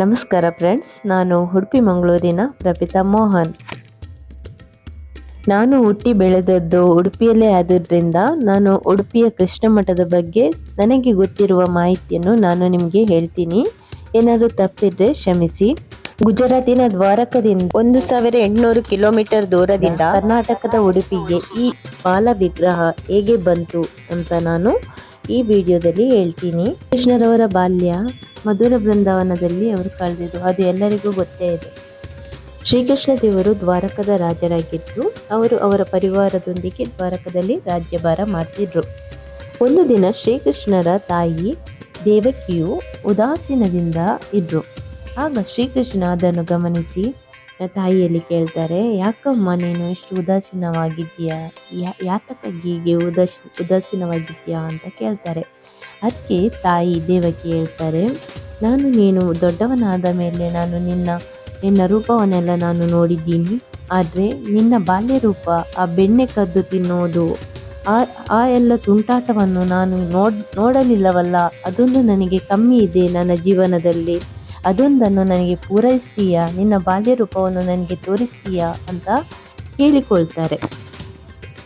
ನಮಸ್ಕಾರ ಫ್ರೆಂಡ್ಸ್ ನಾನು ಉಡುಪಿ ಮಂಗಳೂರಿನ ಪ್ರಪಿತಾ ಮೋಹನ್. ನಾನು ಹುಟ್ಟಿ ಬೆಳೆದದ್ದು ಉಡುಪಿಯಲ್ಲೇ ಆದ್ದರಿಂದ ನಾನು ಉಡುಪಿಯ ಕೃಷ್ಣ ಮಠದ ಬಗ್ಗೆ ನನಗೆ ಗೊತ್ತಿರುವ ಮಾಹಿತಿಯನ್ನು ನಾನು ನಿಮಗೆ ಹೇಳ್ತೀನಿ. ಏನಾದರೂ ತಪ್ಪಿದ್ರೆ ಕ್ಷಮಿಸಿ. ಗುಜರಾತಿನ ದ್ವಾರಕದಿಂದ ಒಂದು ಸಾವಿರ ಎಂಟುನೂರು ಕಿಲೋಮೀಟರ್ ದೂರದಿಂದ ಕರ್ನಾಟಕದ ಉಡುಪಿಗೆ ಈ ಬಾಲ ವಿಗ್ರಹ ಹೇಗೆ ಬಂತು ಅಂತ ನಾನು ಈ ವಿಡಿಯೋದಲ್ಲಿ ಹೇಳ್ತೀನಿ. ಕೃಷ್ಣರವರ ಬಾಲ್ಯ ಮಧುರ ಬೃಂದಾವನದಲ್ಲಿ ಅವರು ಕಳೆದಿದ್ದು, ಅದು ಎಲ್ಲರಿಗೂ ಗೊತ್ತೇ ಇದೆ. ಶ್ರೀಕೃಷ್ಣ ದೇವರು ದ್ವಾರಕದ ರಾಜರಾಗಿದ್ದು, ಅವರು ಅವರ ಪರಿವಾರದೊಂದಿಗೆ ದ್ವಾರಕದಲ್ಲಿ ರಾಜ್ಯಭಾರ ಮಾಡ್ತಿದ್ರು. ಒಂದು ದಿನ ಶ್ರೀಕೃಷ್ಣರ ತಾಯಿ ದೇವಕಿಯು ಉದಾಸೀನದಿಂದ ಇದ್ರು. ಆಗ ಶ್ರೀಕೃಷ್ಣ ಅದನ್ನು ಗಮನಿಸಿ, ತಾಯಿಯಲ್ಲಿ ಕೇಳ್ತಾರೆ, ಯಾಕಮ್ಮ, ನೀನು ಇಷ್ಟು ಉದಾಸೀನವಾಗಿದ್ದೀಯಾ? ಯಾ ಯಾತಕ್ಕಾಗಿ ಹೀಗೆ ಉದಾಸೀನವಾಗಿದ್ಯಾ ಅಂತ ಕೇಳ್ತಾರೆ. ಅದಕ್ಕೆ ತಾಯಿ ದೇವಕಿ ಹೇಳ್ತಾರೆ ನಾನು ನೀನು ದೊಡ್ಡವನಾದ ಮೇಲೆ ನಾನು ನಿನ್ನ ನಿನ್ನ ರೂಪವನ್ನೆಲ್ಲ ನಾನು ನೋಡಿದ್ದೀನಿ. ಆದರೆ ನಿನ್ನ ಬಾಲ್ಯ ರೂಪ ಆ ಬೆಣ್ಣೆ ಕದ್ದು ತಿನ್ನೋದು, ಆ ಆ ಎಲ್ಲ ತುಂಟಾಟವನ್ನು ನಾನು ನೋಡ್, ನೋಡಲಿಲ್ಲವಲ್ಲ, ಅದೊಂದು ನನಗೆ ಕಮ್ಮಿ ಇದೆ ನನ್ನ ಜೀವನದಲ್ಲಿ. ಅದೊಂದನ್ನು ನನಗೆ ಪೂರೈಸ್ತೀಯಾ? ನಿನ್ನ ಬಾಲ್ಯ ರೂಪವನ್ನು ನನಗೆ ತೋರಿಸ್ತೀಯಾ? ಅಂತ ಕೇಳಿಕೊಳ್ತಾರೆ.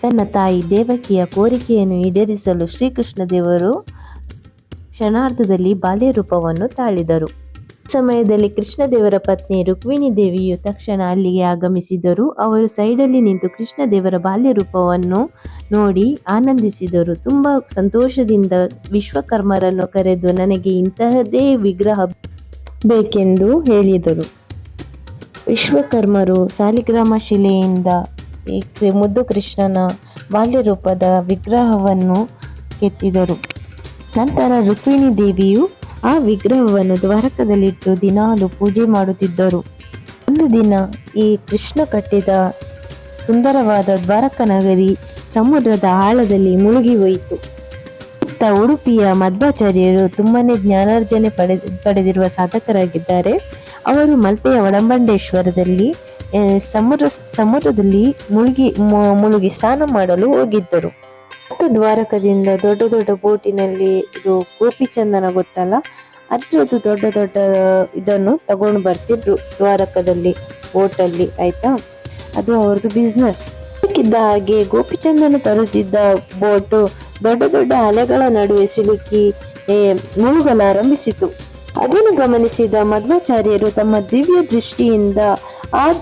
ತನ್ನ ತಾಯಿ ದೇವಕಿಯ ಕೋರಿಕೆಯನ್ನು ಈಡೇರಿಸಲು ಶ್ರೀಕೃಷ್ಣ ದೇವರು ಕ್ಷಣಾರ್ಧದಲ್ಲಿ ಬಾಲ್ಯ ರೂಪವನ್ನು ತಾಳಿದರು. ಸಮಯದಲ್ಲಿ ಕೃಷ್ಣದೇವರ ಪತ್ನಿ ರುಕ್ಮಿಣಿ ದೇವಿಯು ತಕ್ಷಣ ಅಲ್ಲಿಗೆ ಆಗಮಿಸಿದರು. ಅವರು ಸೈಡಲ್ಲಿ ನಿಂತು ಕೃಷ್ಣದೇವರ ಬಾಲ್ಯ ರೂಪವನ್ನು ನೋಡಿ ಆನಂದಿಸಿದರು. ತುಂಬ ಸಂತೋಷದಿಂದ ವಿಶ್ವಕರ್ಮರನ್ನು ಕರೆದು ನನಗೆ ಇಂತಹದೇ ವಿಗ್ರಹ ಬೇಕೆಂದು ಹೇಳಿದರು. ವಿಶ್ವಕರ್ಮರು ಸಾಲಿಗ್ರಾಮ ಶಿಲೆಯಿಂದ ಮುದ್ದು ಕೃಷ್ಣನ ಬಾಲ್ಯ ರೂಪದ ವಿಗ್ರಹವನ್ನು ಕೆತ್ತಿದರು. ನಂತರ ರುಕ್ಮಿಣಿ ದೇವಿಯು ಆ ವಿಗ್ರಹವನ್ನು ದ್ವಾರಕದಲ್ಲಿಟ್ಟು ದಿನಾಲು ಪೂಜೆ ಮಾಡುತ್ತಿದ್ದರು. ಒಂದು ದಿನ ಈ ಕೃಷ್ಣ ಕಟ್ಟಿದ ಸುಂದರವಾದ ದ್ವಾರಕ ನಗರಿ ಸಮುದ್ರದ ಆಳದಲ್ಲಿ ಮುಳುಗಿ ಹೋಯಿತು. ಇತ್ತ ಉಡುಪಿಯ ಮಧ್ವಾಚಾರ್ಯರು ತುಂಬಾನೇ ಜ್ಞಾನಾರ್ಜನೆ ಪಡೆ, ಪಡೆದಿರುವ ಸಾಧಕರಾಗಿದ್ದಾರೆ. ಅವರು ಮಲ್ಪೆಯ ಒಳಂಬಂಡೇಶ್ವರದಲ್ಲಿ ಸಮುದ್ರ, ಸಮುದ್ರದಲ್ಲಿ ಮುಳುಗಿ ಮುಳುಗಿ ಸ್ನಾನ ಮಾಡಲು ಹೋಗಿದ್ದರು. ಮತ್ತು ದ್ವಾರಕದಿಂದ ದೊಡ್ಡ ದೊಡ್ಡ ಬೋಟಿನಲ್ಲಿ ಇದು ಗೋಪಿಚಂದನ ಗೊತ್ತಲ್ಲ? ಅದ್ರದ್ದು ದೊಡ್ಡ ದೊಡ್ಡ ಇದನ್ನು ತಗೊಂಡು ಬರ್ತಿದ್ರು ದ್ವಾರಕದಲ್ಲಿ, ಬೋಟಲ್ಲಿ, ಆಯ್ತಾ? ಅದು ಅವ್ರದ್ದು ಬಿಸ್ನೆಸ್ ಇದ್ದ ಹಾಗೆ ಗೋಪಿಚಂದನ ತರುತ್ತಿದ್ದ ಬೋಟು ದೊಡ್ಡ ದೊಡ್ಡ ಅಲೆಗಳ ನಡುವೆ ಸಿಲುಕಿ ಮುಳುಗಲಾರಂಭಿಸಿತು ಅದನ್ನು ಗಮನಿಸಿದ ಮಧ್ವಾಚಾರ್ಯರು ತಮ್ಮ ದಿವ್ಯ ದೃಷ್ಟಿಯಿಂದ ಆ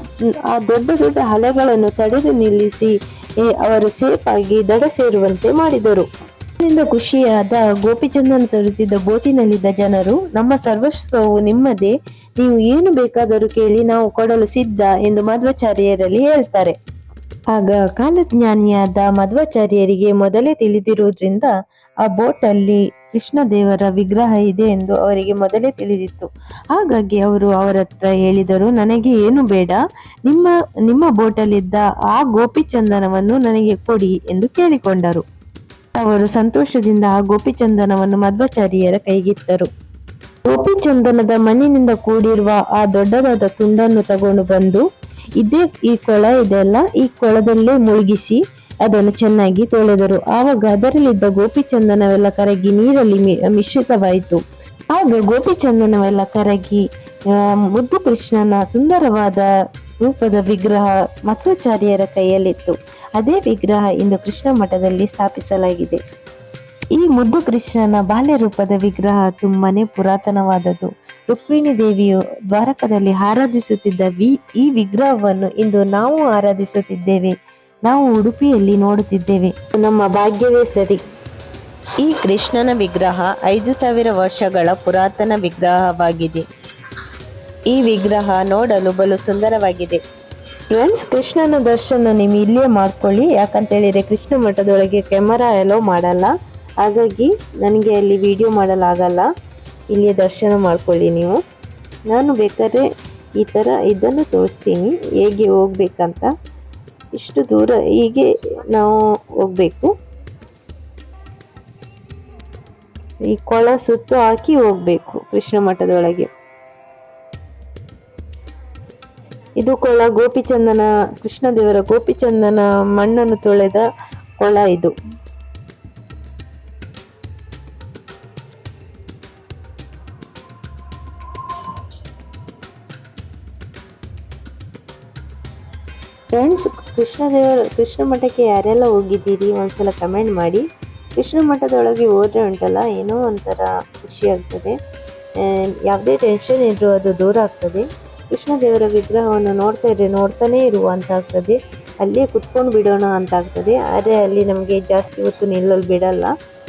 ಆ ದೊಡ್ಡ ದೊಡ್ಡ ಹಲೆಗಳನ್ನು ತಡೆದು ನಿಲ್ಲಿಸಿ ಅವರು ಸೇಫ್ ಆಗಿ ದಡ ಸೇರುವಂತೆ ಮಾಡಿದರು. ಇದರಿಂದ ಖುಷಿಯಾದ ಗೋಪಿಚಂದನ್ ತರುತ್ತಿದ್ದ ಬೋಟಿನಲ್ಲಿದ್ದ ಜನರು, ನಮ್ಮ ಸರ್ವಸ್ವವು ನಿಮ್ಮದೇ, ನೀವು ಏನು ಬೇಕಾದರೂ ಕೇಳಿ ನಾವು ಕೊಡಲು ಸಿದ್ಧ ಎಂದು ಮಧ್ವಾಚಾರ್ಯರಲ್ಲಿ ಹೇಳ್ತಾರೆ. ಆಗ ಕಾಲಜ್ಞಾನಿಯಾದ ಮಧ್ವಾಚಾರ್ಯರಿಗೆ ಮೊದಲೇ ತಿಳಿದಿರುವುದರಿಂದ ಆ ಬೋಟಲ್ಲಿ ಕೃಷ್ಣ ದೇವರ ವಿಗ್ರಹ ಇದೆ ಎಂದು ಅವರಿಗೆ ಮೊದಲೇ ತಿಳಿದಿತ್ತು. ಹಾಗಾಗಿ ಅವರು ಅವರ ಹತ್ರ ಹೇಳಿದರು, ನನಗೆ ಏನು ಬೇಡ, ನಿಮ್ಮ ನಿಮ್ಮ ಬೋಟಲ್ಲಿದ್ದ ಆ ಗೋಪಿಚಂದನವನ್ನು ನನಗೆ ಕೊಡಿ ಎಂದು ಕೇಳಿಕೊಂಡರು. ಅವರು ಸಂತೋಷದಿಂದ ಆ ಗೋಪಿಚಂದನವನ್ನು ಮಧ್ವಾಚಾರ್ಯರ ಕೈಗಿತ್ತರು. ಗೋಪಿಚಂದನದ ಮಣ್ಣಿನಿಂದ ಕೂಡಿರುವ ಆ ದೊಡ್ಡದಾದ ತುಂಡನ್ನು ತಗೊಂಡು ಬಂದು ಇದೇ, ಈ ಕೊಳ ಇದೆಲ್ಲ ಈ ಕೊಳದಲ್ಲೇ ಮುಳುಗಿಸಿ ಅದನ್ನು ಚೆನ್ನಾಗಿ ತೊಳೆದರು. ಆವಾಗ ಅದರಲ್ಲಿದ್ದ ಗೋಪಿಚಂದನವೆಲ್ಲ ಕರಗಿ ನೀರಲ್ಲಿ ಮಿಶ್ರಿತವಾಯಿತು. ಆಗ ಗೋಪಿಚಂದನವೆಲ್ಲ ಕರಗಿ ಮುದ್ದು ಕೃಷ್ಣನ ಸುಂದರವಾದ ರೂಪದ ವಿಗ್ರಹ ಮಧ್ವಾಚಾರ್ಯರ ಕೈಯಲ್ಲಿತ್ತು. ಅದೇ ವಿಗ್ರಹ ಇಂದು ಕೃಷ್ಣ ಮಠದಲ್ಲಿ ಸ್ಥಾಪಿಸಲಾಗಿದೆ. ಈ ಮುದ್ದು ಕೃಷ್ಣನ ಬಾಲ್ಯ ರೂಪದ ವಿಗ್ರಹ ತುಂಬಾನೇ ಪುರಾತನವಾದದ್ದು. ರುಕ್ಮಿಣಿ ದೇವಿಯು ದ್ವಾರಕದಲ್ಲಿ ಆರಾಧಿಸುತ್ತಿದ್ದ ವಿ ಈ ವಿಗ್ರಹವನ್ನು ಇಂದು ನಾವು ಆರಾಧಿಸುತ್ತಿದ್ದೇವೆ. ನಾವು ಉಡುಪಿಯಲ್ಲಿ ನೋಡುತ್ತಿದ್ದೇವೆ. ನಮ್ಮ ಭಾಗ್ಯವೇ ಸರಿ. ಈ ಕೃಷ್ಣನ ವಿಗ್ರಹ ಐದು ಸಾವಿರ ವರ್ಷಗಳ ಪುರಾತನ ವಿಗ್ರಹವಾಗಿದೆ. ಈ ವಿಗ್ರಹ ನೋಡಲು ಬಲು ಸುಂದರವಾಗಿದೆ. ಫ್ರೆಂಡ್ಸ್ ಕೃಷ್ಣನ ದರ್ಶನ ನೀವು ಇಲ್ಲೇ ಮಾಡ್ಕೊಳ್ಳಿ. ಯಾಕಂತ ಹೇಳಿದ್ರೆ ಕೃಷ್ಣ ಮಠದೊಳಗೆ ಕ್ಯಾಮರಾ ಎಲ್ಲೋ ಮಾಡಲ್ಲ. ಹಾಗಾಗಿ ನನಗೆ ಅಲ್ಲಿ ವಿಡಿಯೋ ಮಾಡಲಾಗಲ್ಲ. ಇಲ್ಲಿ ದರ್ಶನ ಮಾಡಿಕೊಳ್ಳಿ ನೀವು. ನಾನು ಬೇಕಾದ್ರೆ ಈ ಥರ ಇದನ್ನು ತೋರಿಸ್ತೀನಿ. ಹೇಗೆ ಹೋಗ್ಬೇಕಂತ. ಇಷ್ಟು ದೂರ ಹೀಗೆ ನಾವು ಹೋಗಬೇಕು. ಈ ಕೊಳ ಸುತ್ತು ಹಾಕಿ ಹೋಗಬೇಕು ಕೃಷ್ಣ ಮಠದೊಳಗೆ. ಇದು ಕೊಳ ಗೋಪಿಚಂದನ, ಕೃಷ್ಣದೇವರ ಗೋಪಿಚಂದನ ಮಣ್ಣನ್ನು ತೊಳೆದ ಕೊಳ ಇದು. ಕೃಷ್ಣ ದೇವರ ಕೃಷ್ಣ ಮಠಕ್ಕೆ ಯಾರೆಲ್ಲ ಹೋಗಿದ್ದೀರಿ? ಒಂದ್ಸಲ ಕಮೆಂಟ್ ಮಾಡಿ. ಕೃಷ್ಣ ಮಠದೊಳಗೆ ಹೋದ್ರೆ ಉಂಟಲ್ಲ, ಏನೋ ಒಂಥರ ಖುಷಿ ಆಗ್ತದೆ. ಯಾವುದೇ ಟೆನ್ಷನ್ ಇದ್ರೂ ಅದು ದೂರ ಆಗ್ತದೆ. ಕೃಷ್ಣ ದೇವರ ವಿಗ್ರಹವನ್ನು ನೋಡ್ತಾ ಇದ್ರೆ ನೋಡ್ತಾನೇ ಇರುವ ಅಂತ ಆಗ್ತದೆ. ಅಲ್ಲೇ ಕುತ್ಕೊಂಡು ಬಿಡೋಣ ಅಂತ ಆಗ್ತದೆ. ಆದರೆ ಅಲ್ಲಿ ನಮಗೆ ಜಾಸ್ತಿ ಹೊತ್ತು ನಿಲ್ಲಲು ಬಿಡಲ್ಲ.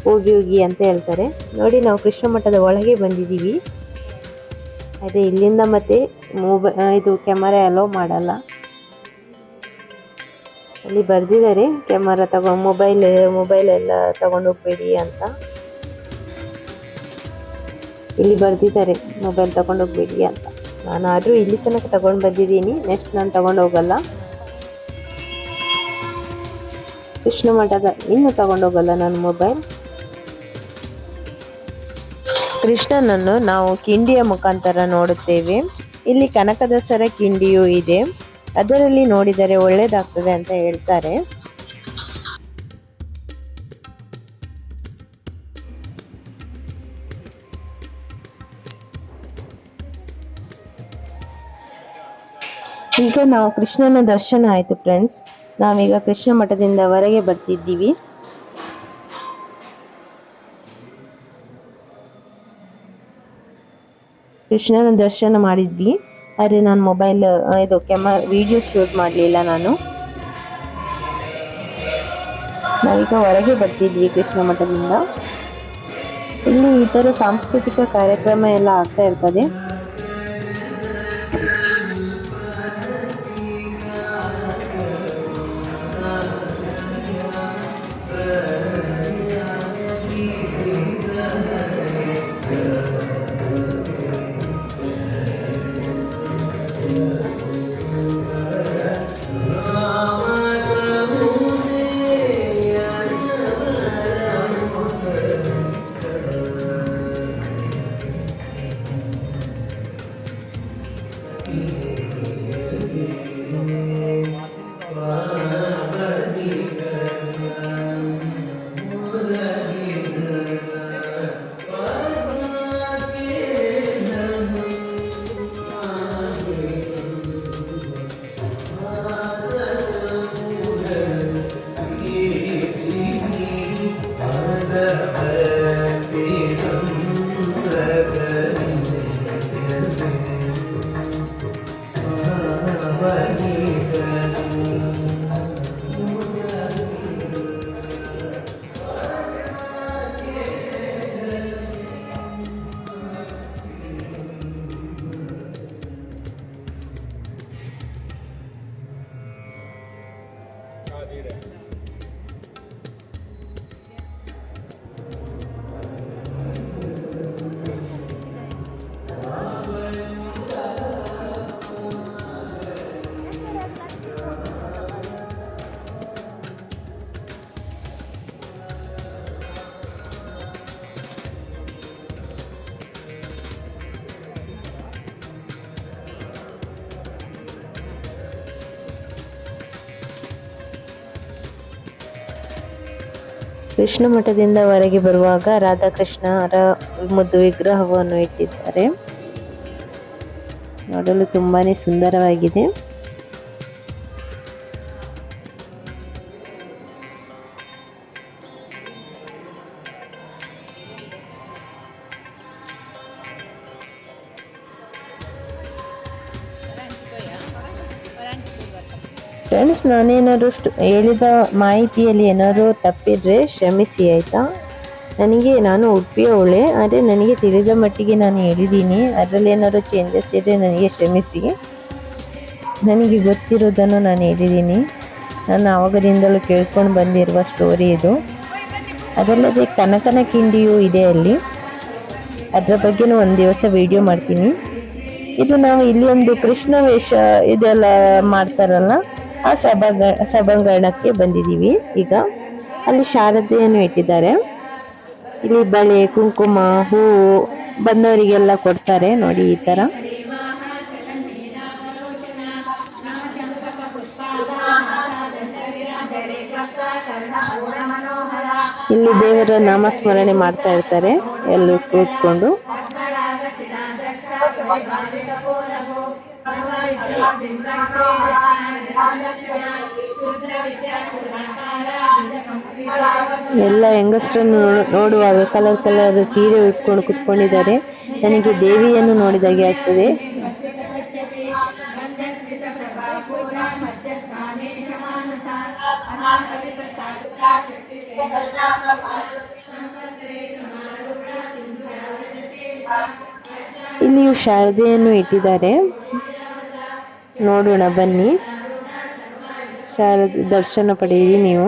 ಹೋಗಿ ಹೋಗಿ ಅಂತ ಹೇಳ್ತಾರೆ. ನೋಡಿ, ನಾವು ಕೃಷ್ಣ ಮಠದ ಒಳಗೆ ಬಂದಿದ್ದೀವಿ. ಅದೇ ಇಲ್ಲಿಂದ ಮತ್ತೆ ಮೊಬೈ ಇದು ಕ್ಯಾಮರಾ ಅಲೋ ಮಾಡಲ್ಲ. ಅಲ್ಲಿ ಬರೆದಿದ್ದಾರೆ. ಕ್ಯಾಮರಾ ತಗೊಂಡು ಮೊಬೈಲ್ ಮೊಬೈಲ್ ಎಲ್ಲ ತಗೊಂಡು ಹೋಗ್ಬೇಡಿ ಅಂತ. ಇಲ್ಲಿ ಬರೆದಿದ್ದಾರೆ. ಮೊಬೈಲ್ ತಗೊಂಡು ಹೋಗ್ಬೇಡಿ ಅಂತ. ನಾನು ಆದರೂ ಇಲ್ಲಿ ತನಕ ತಗೊಂಡು ಬಂದಿದ್ದೀನಿ. ನೆಕ್ಸ್ಟ್ ನಾನು ತಗೊಂಡು ಹೋಗಲ್ಲ. ಕೃಷ್ಣ ಮಠದ, ಇನ್ನೂ ತಗೊಂಡು ಹೋಗಲ್ಲ ನಾನು ಮೊಬೈಲ್ ಕೃಷ್ಣನನ್ನು ನಾವು ಕಿಂಡಿಯ ಮುಖಾಂತರ ನೋಡುತ್ತೇವೆ. ಇಲ್ಲಿ ಕನಕದಸರ ಕಿಂಡಿಯೂ ಇದೆ. ಅದರಲ್ಲಿ ನೋಡಿದರೆ ಒಳ್ಳೇದಾಗ್ತದೆ ಅಂತ ಹೇಳ್ತಾರೆ. ಈಗ ನಾವು ಕೃಷ್ಣನ ದರ್ಶನ ಆಯಿತು ಫ್ರೆಂಡ್ಸ್ ನಾವೀಗ ಕೃಷ್ಣ ಮಠದಿಂದ ಹೊರಗೆ ಬರ್ತಿದ್ದೀವಿ. ಕೃಷ್ಣನ ದರ್ಶನ ಮಾಡಿದ್ವಿ. ಆದರೆ ನಾನು ಮೊಬೈಲ್ ಇದು ಕ್ಯಾಮರ ವಿಡಿಯೋ ಶೂಟ್ ಮಾಡಲಿಲ್ಲ ನಾನು. ನಾವೀಗ ಹೊರಗೆ ಬರ್ತಿದ್ವಿ ಕೃಷ್ಣ ಮಠದಿಂದ ಇಲ್ಲಿ ಈ ಥರ ಸಾಂಸ್ಕೃತಿಕ ಕಾರ್ಯಕ್ರಮ ಎಲ್ಲ ಆಗ್ತಾ ಇರ್ತದೆ. Yeah. ಕೃಷ್ಣ ಮಠದಿಂದ ಹೊರಗೆ ಬರುವಾಗ ರಾಧಾಕೃಷ್ಣರ ಮುದ್ದು ವಿಗ್ರಹವನ್ನು ಇಟ್ಟಿದ್ದಾರೆ. ನೋಡಲು ತುಂಬಾನೇ ಸುಂದರವಾಗಿದೆ. ಫ್ರೆಂಡ್ಸ್ ನಾನೇನಾದರೂ ಹೇಳಿದ ಮಾಹಿತಿಯಲ್ಲಿ ಏನಾದರೂ ತಪ್ಪಿದರೆ ಶ್ರಮಿಸಿ ಆಯಿತಾ? ನನಗೆ, ನಾನು ಉಡುಪಿಯವಳೆ ಆದರೆ ನನಗೆ ತಿಳಿದ ಮಟ್ಟಿಗೆ ನಾನು ಹೇಳಿದ್ದೀನಿ. ಅದರಲ್ಲಿ ಏನಾದರೂ ಚೇಂಜಸ್ ಇದ್ದರೆ ನನಗೆ ಕ್ಷಮಿಸಿ. ನನಗೆ ಗೊತ್ತಿರೋದನ್ನು ನಾನು ಹೇಳಿದ್ದೀನಿ. ನಾನು ಆವಾಗದಿಂದಲೂ ಕೇಳ್ಕೊಂಡು ಬಂದಿರುವ ಸ್ಟೋರಿ ಇದು. ಅದಲ್ಲದೆ ಕನಕನ ಕಿಂಡಿಯೂ ಇದೆ ಅಲ್ಲಿ. ಅದರ ಬಗ್ಗೆನೂ ಒಂದು ದಿವಸ ವಿಡಿಯೋ ಮಾಡ್ತೀನಿ. ಇದು ನಾವು ಇಲ್ಲಿ ಒಂದು ಕೃಷ್ಣ ವೇಷ ಇದೆಲ್ಲ ಮಾಡ್ತಾರಲ್ಲ? ಆ ಸಭಾಂಗ, ಸಭಾಂಗಣಕ್ಕೆ ಬಂದಿದ್ದೀವಿ. ಈಗ ಅಲ್ಲಿ ಶಾರದೆಯನ್ನು ಇಟ್ಟಿದ್ದಾರೆ. ಇಲ್ಲಿ ಬಳೆ, ಕುಂಕುಮ, ಹೂವು ಬಂದವರಿಗೆಲ್ಲ ಕೊಡ್ತಾರೆ ನೋಡಿ ಈ ಥರ ಇಲ್ಲಿ ದೇವರ ನಾಮಸ್ಮರಣೆ ಮಾಡ್ತಾ ಇರ್ತಾರೆ. ಎಲ್ಲರೂ ಕೂತ್ಕೊಂಡು. ಎಲ್ಲ ಹೆಂಗಸ್ರನ್ನು ನೋಡು- ನೋಡುವಾಗ ಕಲರ್ ಕಲರ್ ಸೀರೆ ಉಟ್ಕೊಂಡು ಕುತ್ಕೊಂಡಿದ್ದಾರೆ. ನನಗೆ ದೇವಿಯನ್ನು ನೋಡಿದಾಗೆ ಆಗ್ತದೆ. ಇಲ್ಲಿಯೂ ಶಾರದೆಯನ್ನು ಇಟ್ಟಿದ್ದಾರೆ. ನೋಡೋಣ ಬನ್ನಿ. ಶಾರದ ದರ್ಶನ ಪಡೆಯಿರಿ ನೀವು.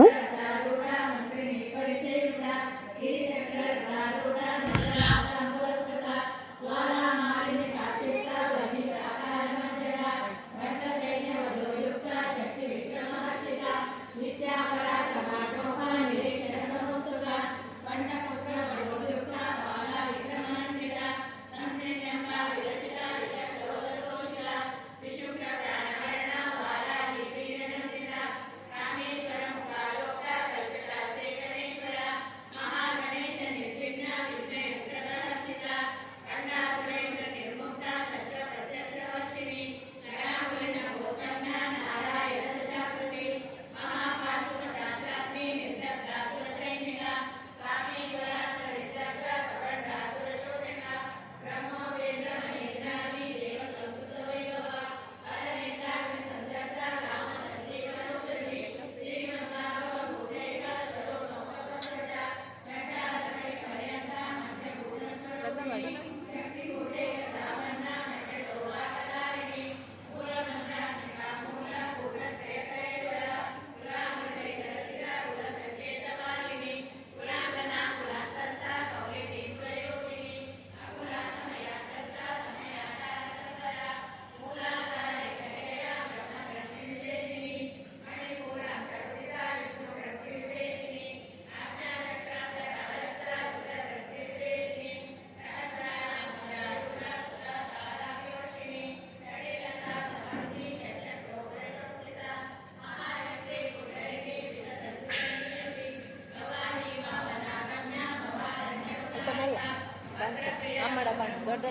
ದೊಡ್ಡ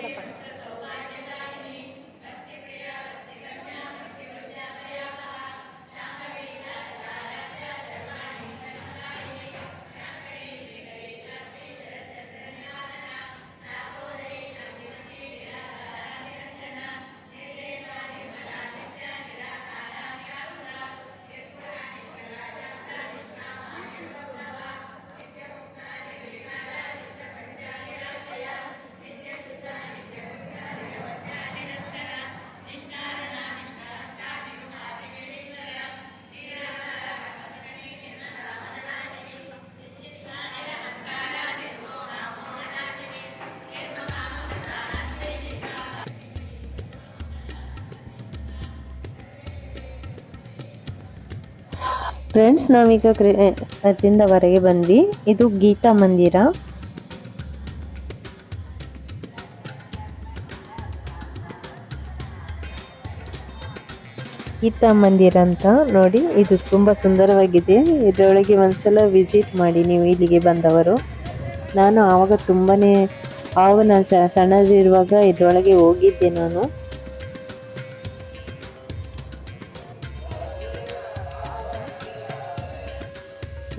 ಫ್ರೆಂಡ್ಸ್ ನಾವೀಗ ಅದಿಂದ ಹೊರಗೆ ಬಂದ್ವಿ. ಇದು ಗೀತಾ ಮಂದಿರ. ಗೀತಾ ಮಂದಿರ ಅಂತ ನೋಡಿ, ಇದು ತುಂಬ ಸುಂದರವಾಗಿದೆ. ಇದರೊಳಗೆ ಒಂದ್ಸಲ ವಿಸಿಟ್ ಮಾಡಿ ನೀವು ಇಲ್ಲಿಗೆ ಬಂದವರು. ನಾನು ಆವಾಗ ತುಂಬಾ ಆವಾಗ ನಾನು ಸಣ್ಣದಿರುವಾಗ ಇದರೊಳಗೆ ಹೋಗಿದ್ದೆ ನಾನು.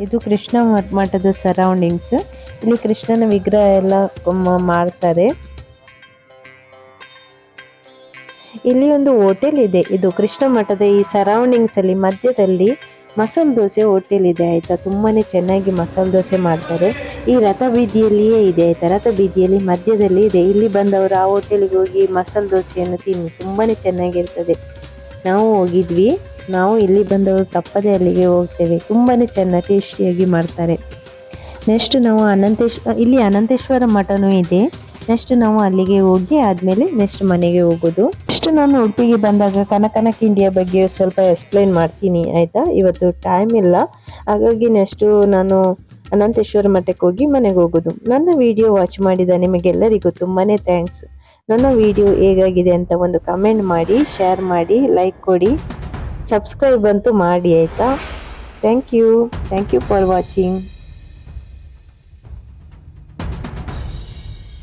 ಇದು ಕೃಷ್ಣ ಮಠ- ಮಠದ ಸರೌಂಡಿಂಗ್ಸ್ ಇಲ್ಲಿ ಕೃಷ್ಣನ ವಿಗ್ರಹ ಎಲ್ಲ ಮಾಡ್ತಾರೆ. ಇಲ್ಲಿ ಒಂದು ಹೋಟೆಲ್ ಇದೆ. ಇದು ಕೃಷ್ಣ ಮಠದ ಈ ಸರೌಂಡಿಂಗ್ಸ್ ಅಲ್ಲಿ ಮಧ್ಯದಲ್ಲಿ ಮಸಾಲ ದೋಸೆ ಹೋಟೆಲ್ ಇದೆ ಆಯ್ತಾ? ತುಂಬಾನೇ ಚೆನ್ನಾಗಿ ಮಸಾಲೆ ದೋಸೆ ಮಾಡ್ತಾರೆ. ಈ ರಥ ಬೀದಿಯಲ್ಲಿಯೇ ಇದೆ ಆಯ್ತಾ? ರಥ ಬೀದಿಯಲ್ಲಿ ಮಧ್ಯದಲ್ಲಿ ಇದೆ. ಇಲ್ಲಿ ಬಂದವರು ಆ ಹೋಟೆಲ್ಗೆ ಹೋಗಿ ಮಸಾಲೆ ದೋಸೆಯನ್ನು ತಿನ್ನಿ. ತುಂಬಾನೇ ಚೆನ್ನಾಗಿರ್ತದೆ. ನಾವು ಹೋಗಿದ್ವಿ. ನಾವು ಇಲ್ಲಿ ಬಂದವರು ತಪ್ಪದೆ ಅಲ್ಲಿಗೆ ಹೋಗ್ತೇವೆ. ತುಂಬಾ ಚೆನ್ನಾಗಿ ಟೇಸ್ಟಿಯಾಗಿ ಮಾಡ್ತಾರೆ. ನೆಕ್ಸ್ಟ್ ನಾವು ಅನಂತೇಶ್ ಇಲ್ಲಿ ಅನಂತೇಶ್ವರ ಮಠನೂ ಇದೆ. ನೆಕ್ಸ್ಟ್ ನಾವು ಅಲ್ಲಿಗೆ ಹೋಗಿ ಆದಮೇಲೆ ನೆಕ್ಸ್ಟ್ ಮನೆಗೆ ಹೋಗೋದು. ನೆಕ್ಸ್ಟ್ ನಾನು ಉಡುಪಿಗೆ ಬಂದಾಗ ಕನಕನ ಕಿಂಡಿಯ ಬಗ್ಗೆ ಸ್ವಲ್ಪ ಎಕ್ಸ್ಪ್ಲೈನ್ ಮಾಡ್ತೀನಿ, ಆಯಿತಾ? ಇವತ್ತು ಟೈಮ್ ಇಲ್ಲ. ಹಾಗಾಗಿ ನೆಕ್ಸ್ಟ್ ನಾನು ಅನಂತೇಶ್ವರ ಮಠಕ್ಕೆ ಹೋಗಿ ಮನೆಗೆ ಹೋಗೋದು. ನನ್ನ ವಿಡಿಯೋ ವಾಚ್ ಮಾಡಿದ ನಿಮಗೆಲ್ಲರಿಗೂ ತುಂಬಾನೇ ಥ್ಯಾಂಕ್ಸ್ ನನ್ನ ವಿಡಿಯೋ ಹೇಗಾಗಿದೆ ಅಂತ ಒಂದು ಕಮೆಂಟ್ ಮಾಡಿ ಶೇರ್ ಮಾಡಿ ಲೈಕ್ ಕೊಡಿ. ಸಬ್ಸ್ಕ್ರೈಬ್ ಅಂತೂ ಮಾಡಿ ಆಯಿತಾ? Thank you thank you for watching